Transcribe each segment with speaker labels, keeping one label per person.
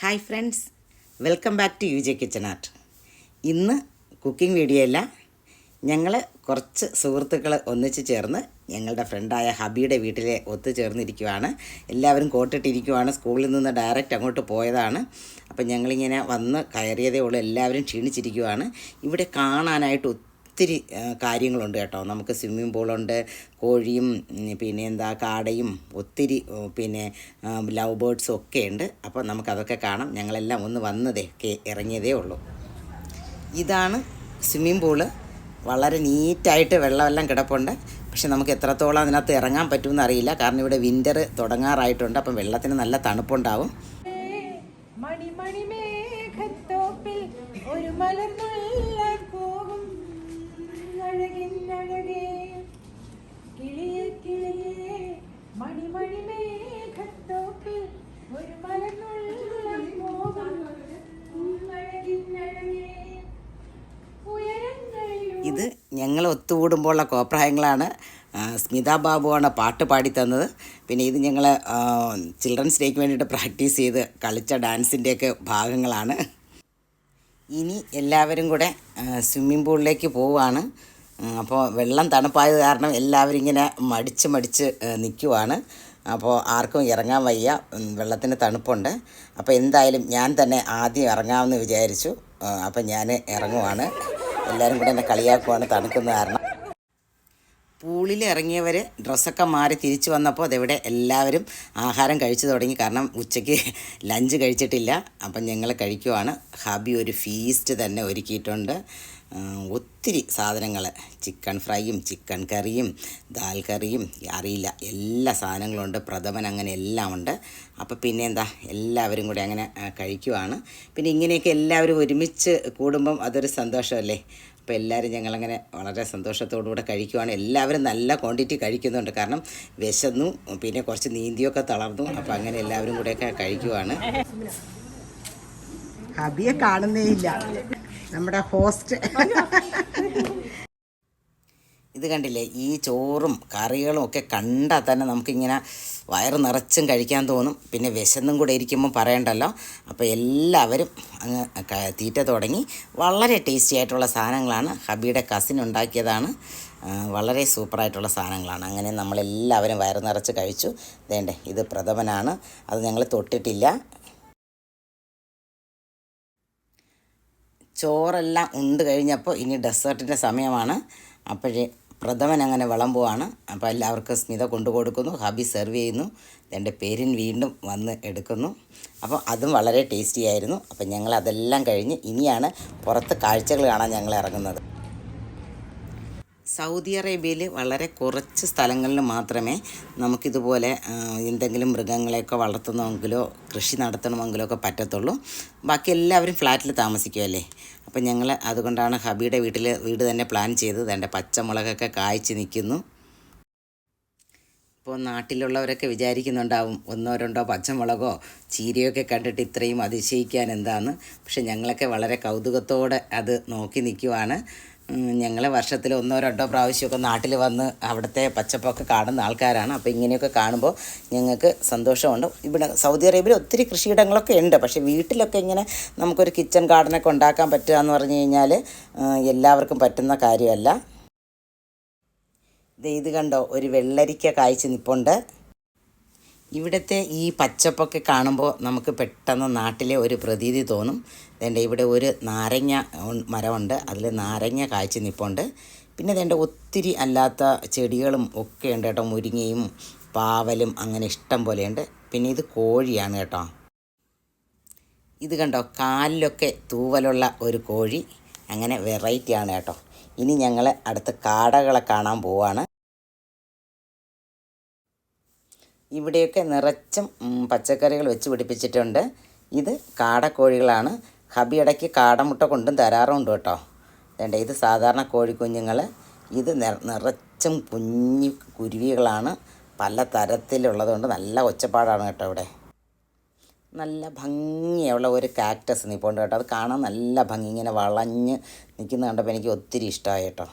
Speaker 1: Hi friends welcome back to U J kitchen art. ഇന്ന് cooking video അല്ല ഞങ്ങൾ കുറച്ച് സുഹൃത്തുക്കൾ ഒന്നിച്ച് ചേർന്ന് ഞങ്ങളുടെ ഫ്രണ്ടായ ഹബിയുടെ വീട്ടിലെ ഒത്തുചേർന്നിരിക്കുവാണ്. എല്ലാവരും കോട്ടിട്ടിരിക്കുവാണ് സ്കൂളിൽ നിന്ന് ഡയറക്റ്റ് അങ്ങോട്ട് പോയതാണ്. അപ്പം ഞങ്ങളിങ്ങനെ വന്ന് കയറിയതേ ഉള്ളൂ എല്ലാവരും ക്ഷീണിച്ചിരിക്കുവാണ്. ഇവിടെ കാണാനായിട്ട് ഒത്തിരി കാര്യങ്ങളുണ്ട് കേട്ടോ. നമുക്ക് സ്വിമ്മിംഗ് പൂളുണ്ട് കോഴിയും പിന്നെ എന്താ കാടയും ഒത്തിരി പിന്നെ ലവ് ബേർഡ്സും ഒക്കെ ഉണ്ട്. അപ്പോൾ നമുക്കതൊക്കെ കാണാം. ഞങ്ങളെല്ലാം ഒന്ന് വന്നതേ ഇറങ്ങിയതേ ഉള്ളൂ. ഇതാണ് സ്വിമ്മിംഗ് പൂൾ വളരെ നീറ്റായിട്ട് വെള്ളമെല്ലാം കിടപ്പുണ്ട്. പക്ഷെ നമുക്ക് എത്രത്തോളം അതിനകത്ത് ഇറങ്ങാൻ പറ്റുമെന്ന് അറിയില്ല. കാരണം ഇവിടെ വിന്റർ തുടങ്ങാറായിട്ടുണ്ട്. അപ്പം വെള്ളത്തിന് നല്ല തണുപ്പുണ്ടാവും.
Speaker 2: മേഘത്തോപ്പിൽ ഒരു മലർന്നുള്ളാൻ
Speaker 1: ഞങ്ങൾ ഒത്തുകൂടുമ്പോഴുള്ള കോപ്രായങ്ങളാണ്. സ്മിതാ ബാബുവാണ് പാട്ട് പാടി തന്നത് പിന്നെ ഇത് ഞങ്ങൾ ചിൽഡ്രൻസ് ഡേക്ക് വേണ്ടിയിട്ട് പ്രാക്ടീസ് ചെയ്ത് കളിച്ച ഡാൻസിന്റെയൊക്കെ ഭാഗങ്ങളാണ്. ഇനി എല്ലാവരും കൂടെ സ്വിമ്മിംഗ് പൂളിലേക്ക് പോവുകയാണ്. അപ്പോൾ വെള്ളം തണുപ്പായത് കാരണം എല്ലാവരും ഇങ്ങനെ മടിച്ച് മടിച്ച് നിൽക്കുവാണ്. അപ്പോൾ ആർക്കും ഇറങ്ങാൻ വയ്യ. വെള്ളത്തിന് തണുപ്പുണ്ട്. അപ്പോൾ എന്തായാലും ഞാൻ തന്നെ ആദ്യം ഇറങ്ങാമെന്ന് വിചാരിച്ചു. അപ്പോൾ അപ്പം ഞാൻ ഇറങ്ങുവാണ്. എല്ലാവരും കൂടെ എന്നെ കളിയാക്കുവാണ് തണുക്കുന്ന കാരണം. പൂളിൽ ഇറങ്ങിയവർ ഡ്രസ്സൊക്കെ മാറി തിരിച്ചു വന്നപ്പോൾ അതെവിടെ എല്ലാവരും ആഹാരം കഴിച്ചു തുടങ്ങി. കാരണം ഉച്ചയ്ക്ക് ലഞ്ച് കഴിച്ചിട്ടില്ല. അപ്പം ഞങ്ങൾ കഴിക്കുവാണ്. ഹബി ഒരു ഫീസ്റ്റ് തന്നെ ഒരുക്കിയിട്ടുണ്ട്. ഒത്തിരി സാധനങ്ങൾ. ചിക്കൻ ഫ്രൈയും ചിക്കൻ കറിയും ദാൽ കറിയും അറിയില്ല. എല്ലാ സാധനങ്ങളുണ്ട് പ്രഥമൻ അങ്ങനെ എല്ലാം ഉണ്ട്. അപ്പോൾ പിന്നെ എന്താ എല്ലാവരും കൂടി അങ്ങനെ കഴിക്കുവാണ്. പിന്നെ ഇങ്ങനെയൊക്കെ എല്ലാവരും ഒരുമിച്ച് കൂടുമ്പം അതൊരു സന്തോഷമല്ലേ? അപ്പോൾ എല്ലാവരും ഞങ്ങളങ്ങനെ വളരെ സന്തോഷത്തോടു കൂടെ കഴിക്കുവാണ്. എല്ലാവരും നല്ല ക്വാണ്ടിറ്റി കഴിക്കുന്നുണ്ട്. കാരണം വിശന്നു പിന്നെ കുറച്ച് നീന്തിയൊക്കെ തളർന്നു. അപ്പോൾ അങ്ങനെ എല്ലാവരും കൂടെയൊക്കെ കഴിക്കുവാണ്. അബിയെ കാണുന്നേ ഇല്ല. നമ്മുടെ ഹോസ്റ്റ്. ഇത് കണ്ടില്ലേ ഈ ചോറും കറികളും ഒക്കെ കണ്ടാൽ തന്നെ നമുക്കിങ്ങനെ വയറ് നിറച്ചും കഴിക്കാൻ തോന്നും. പിന്നെ വിശന്നും കൂടെ ഇരിക്കുമ്പോൾ പറയണ്ടല്ലോ. അപ്പോൾ എല്ലാവരും അങ്ങ് തീറ്റ തുടങ്ങി. വളരെ ടേസ്റ്റി ആയിട്ടുള്ള സാധനങ്ങളാണ്. ഹബിയുടെ കസിൻ ഉണ്ടാക്കിയതാണ്. വളരെ സൂപ്പറായിട്ടുള്ള സാധനങ്ങളാണ്. അങ്ങനെ നമ്മളെല്ലാവരും വയറ് നിറച്ച് കഴിച്ചു. വേണ്ടേ ഇത് പ്രഥമനാണ്. അത് ഞങ്ങൾ തൊട്ടിട്ടില്ല. ചോറെല്ലാം ഉണ്ട് കഴിഞ്ഞപ്പോൾ ഇനി ഡെസേർട്ടിന്റെ സമയമാണ്. അപ്പോഴേ പ്രഥമൻ അങ്ങനെ വിളമ്പുവാണ്. അപ്പോൾ എല്ലാവർക്കും സ്മിത കൊണ്ടു കൊടുക്കുന്നു ഹബി സെർവ് ചെയ്യുന്നു എന്റെ പേരിൻ വീണ്ടും വന്ന് എടുക്കുന്നു. അപ്പോൾ അതും വളരെ ടേസ്റ്റി ആയിരുന്നു. അപ്പോൾ ഞങ്ങൾ അതെല്ലാം കഴിഞ്ഞ് ഇനിയാണ് പുറത്ത് കാഴ്ചകൾ കാണാൻ ഞങ്ങൾ ഇറങ്ങുന്നത്. സൗദി അറേബ്യയിൽ വളരെ കുറച്ച് സ്ഥലങ്ങളിൽ മാത്രമേ നമുക്കിതുപോലെ എന്തെങ്കിലും മൃഗങ്ങളെയൊക്കെ വളർത്തണമെങ്കിലോ കൃഷി നടത്തണമെങ്കിലോ ഒക്കെ പറ്റത്തുള്ളൂ. ബാക്കി എല്ലാവരും ഫ്ലാറ്റിൽ താമസിക്കുമല്ലേ അപ്പം ഞങ്ങൾ അതുകൊണ്ടാണ് ഹബിയുടെ വീട്ടിൽ വീട് തന്നെ പ്ലാൻ ചെയ്തത്. എന്റെ പച്ചമുളകൊക്കെ കായ്ച്ച് നിൽക്കുന്നു. ഇപ്പോൾ നാട്ടിലുള്ളവരൊക്കെ വിചാരിക്കുന്നുണ്ടാവും ഒന്നോ രണ്ടോ പച്ചമുളകോ ചീരയൊക്കെ കണ്ടിട്ട് ഇത്രയും അതിശയിക്കാൻ എന്താണ് പക്ഷെ ഞങ്ങളൊക്കെ വളരെ കൗതുകത്തോടെ അത് നോക്കി നിൽക്കുവാണ്. ഞങ്ങൾ വർഷത്തിൽ ഒന്നോ രണ്ടോ പ്രാവശ്യമൊക്കെ നാട്ടിൽ വന്ന് അവിടുത്തെ പച്ചപ്പൊക്കെ കാണുന്ന ആൾക്കാരാണ്. അപ്പോൾ ഇങ്ങനെയൊക്കെ കാണുമ്പോൾ ഞങ്ങൾക്ക് സന്തോഷമുണ്ട്. ഇവിടെ സൗദി അറേബ്യയിൽ ഒത്തിരി കൃഷിയിടങ്ങളൊക്കെ ഉണ്ട്. പക്ഷേ വീട്ടിലൊക്കെ ഇങ്ങനെ നമുക്കൊരു കിച്ചൺ ഗാർഡനൊക്കെ ഉണ്ടാക്കാൻ പറ്റുക എന്ന് പറഞ്ഞു കഴിഞ്ഞാൽ എല്ലാവർക്കും പറ്റുന്ന കാര്യമല്ല. ഇത് കണ്ടോ? ഒരു വെള്ളരിക്ക കായ്ച്ച് നിൽപ്പുണ്ട് ഇവിടുത്തെ ഈ പച്ചപ്പൊക്കെ കാണുമ്പോൾ നമുക്ക് പെട്ടെന്ന് നാട്ടിലെ ഒരു പ്രതീതി തോന്നും. ഇതേണ്ട ഇവിടെ ഒരു നാരങ്ങ മരമുണ്ട്. അതിൽ നാരങ്ങ കാഴ്ച നിൽപ്പുണ്ട് പിന്നെ ഇതേണ്ട ഒത്തിരി അല്ലാത്ത ചെടികളും ഒക്കെ ഉണ്ട് കേട്ടോ. മുരിങ്ങയും പാവലും അങ്ങനെ ഇഷ്ടം പോലെയുണ്ട്. പിന്നെ ഇത് കോഴിയാണ് കേട്ടോ. ഇത് കണ്ടോ? കാലിലൊക്കെ തൂവലുള്ള ഒരു കോഴി. അങ്ങനെ വെറൈറ്റിയാണ് കേട്ടോ. ഇനി ഞങ്ങൾ അടുത്ത കാടകളെ കാണാൻ പോവാണ്. ഇവിടെയൊക്കെ നിറച്ചും പച്ചക്കറികൾ വെച്ച് പിടിപ്പിച്ചിട്ടുണ്ട്. ഇത് കാടക്കോഴികളാണ്. ഹബി ഇടയ്ക്ക് കാടമുട്ട കൊണ്ടും തരാറുണ്ട് കേട്ടോ. വേണ്ട ഇത് സാധാരണ കോഴിക്കുഞ്ഞുങ്ങൾ ഇത് നിറ- നിറച്ചും കുഞ്ഞു കുരുവികളാണ്. പല തരത്തിലുള്ളതുകൊണ്ട് നല്ല ഒച്ചപ്പാടാണ് കേട്ടോ ഇവിടെ. നല്ല ഭംഗിയുള്ള ഒരു കാക്ടസ് നിൽപ്പുണ്ട് കേട്ടോ. അത് കാണാൻ നല്ല ഭംഗി. ഇങ്ങനെ വളഞ്ഞ് നിൽക്കുന്ന കണ്ടപ്പോൾ എനിക്ക് ഒത്തിരി ഇഷ്ടമായി കേട്ടോ.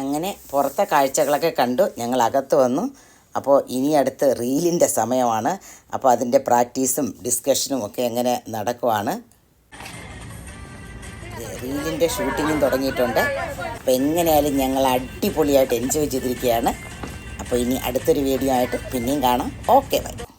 Speaker 1: അങ്ങനെ പുറത്തെ കാഴ്ചകളൊക്കെ കണ്ടു ഞങ്ങൾ അകത്ത് വന്നു. അപ്പോൾ ഇനി അടുത്ത് റീലിന്റെ സമയമാണ്. അപ്പോൾ അതിന്റെ പ്രാക്ടീസും ഡിസ്കഷനും ഒക്കെ എങ്ങനെ നടക്കുവാണ്. റീലിന്റെ ഷൂട്ടിങ്ങും തുടങ്ങിയിട്ടുണ്ട്. അപ്പോൾ എങ്ങനെയായാലും ഞങ്ങൾ അടിപൊളിയായിട്ട് എൻജോയ് ചെയ്തിരിക്കുകയാണ്. അപ്പോൾ ഇനി അടുത്തൊരു വീഡിയോ ആയിട്ട് പിന്നെയും കാണാം. Okay bye